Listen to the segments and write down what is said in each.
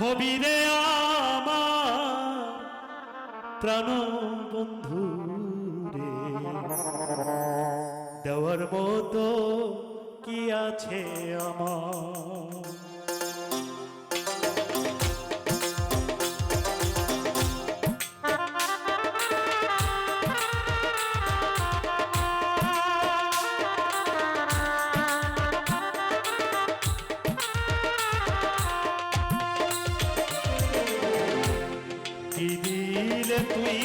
হবি রে আমার বন্ধু রে। দেওয়ার মতো কি আছে আমার? তুই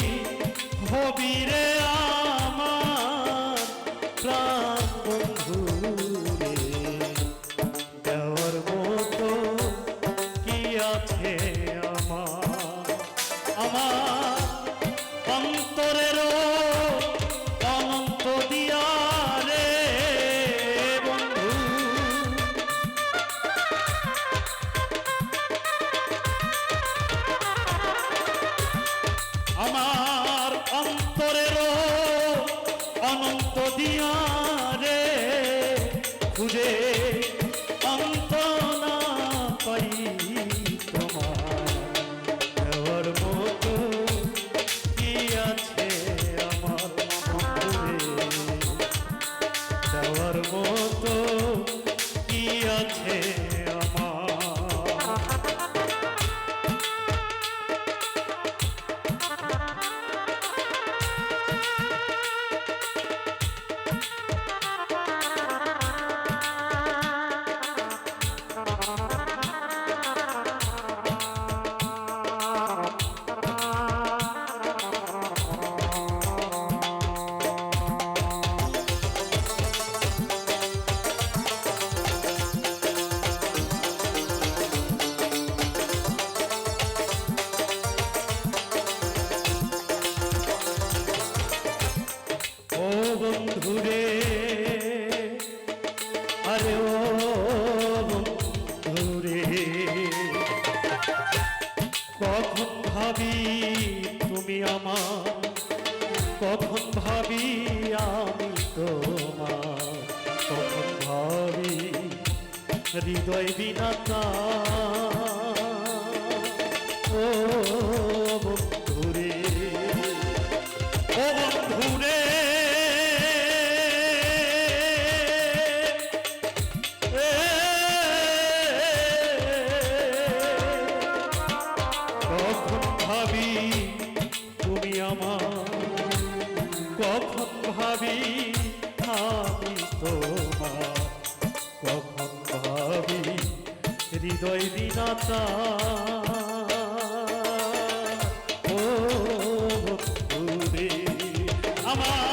হবি রে অনন্ত দিয়া রে খুঁজে অন্ত না পাই তোমার কি আছে আমার দেওয়ার কখন ভাবি তুমি আমার? কখন ভাবি আমি তোমার? কখন ভাবি হৃদয় বিনাতা ও কখন ভাবি আমি তোমার কখন ভাবি হৃদয় দিনাতা ও আমার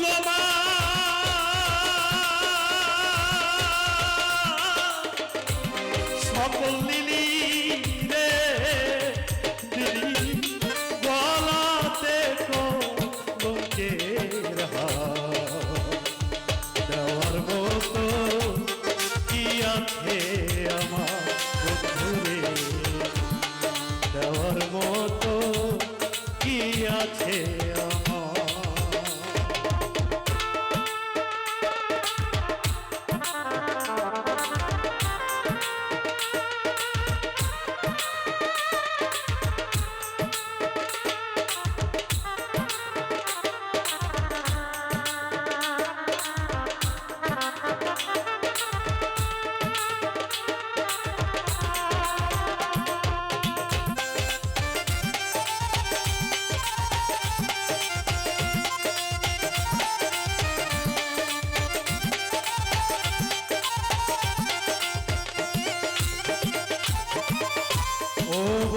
tú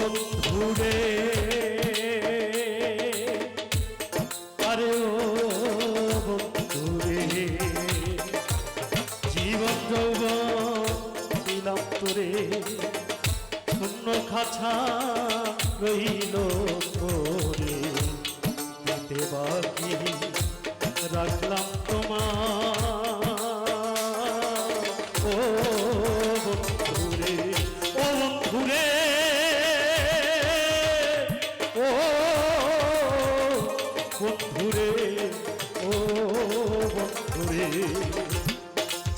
বন্ধুরে আরে ও বন্ধুরে, জীবন যৌবন দিলাম তোরে। শূন্য খাছা রইল তোরে। দিতে বাকি রাখলাম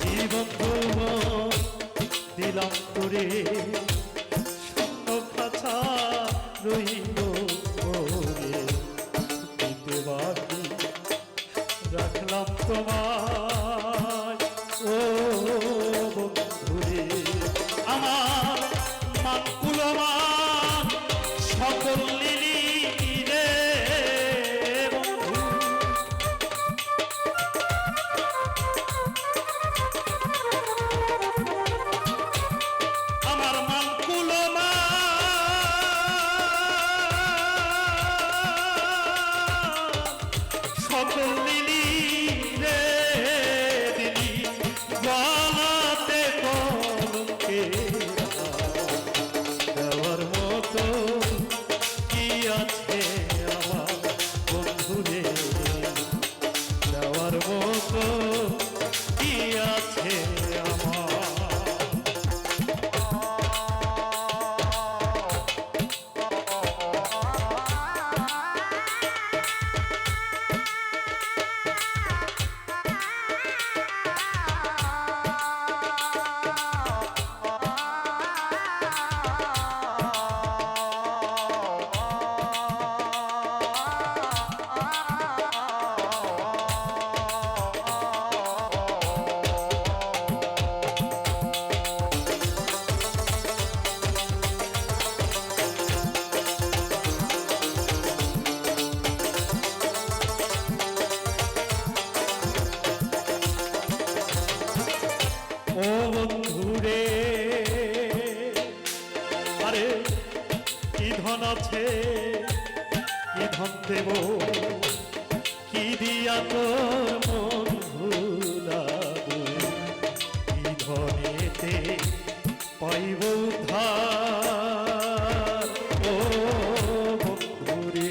জীবন তোমার দিলাম করে শূন্য কাছা রইল দিতে বাকি রাখলাম তোমার ধন দেব। কি দিয়া তোর মন ভুলাব? কি ধনেতে পাইব উদ্ধার? ও বন্ধুরে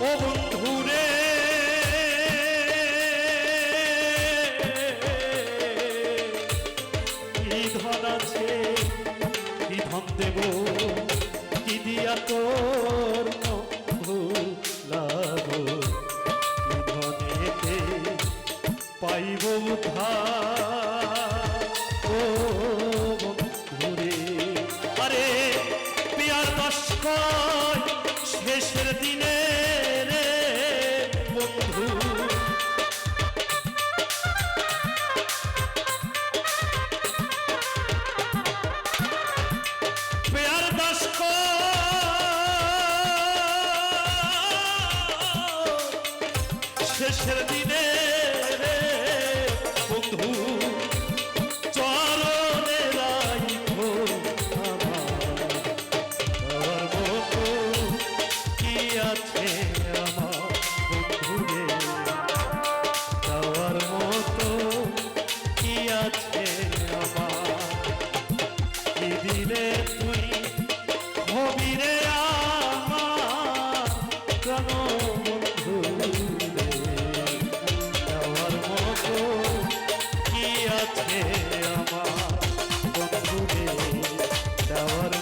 ও sabor.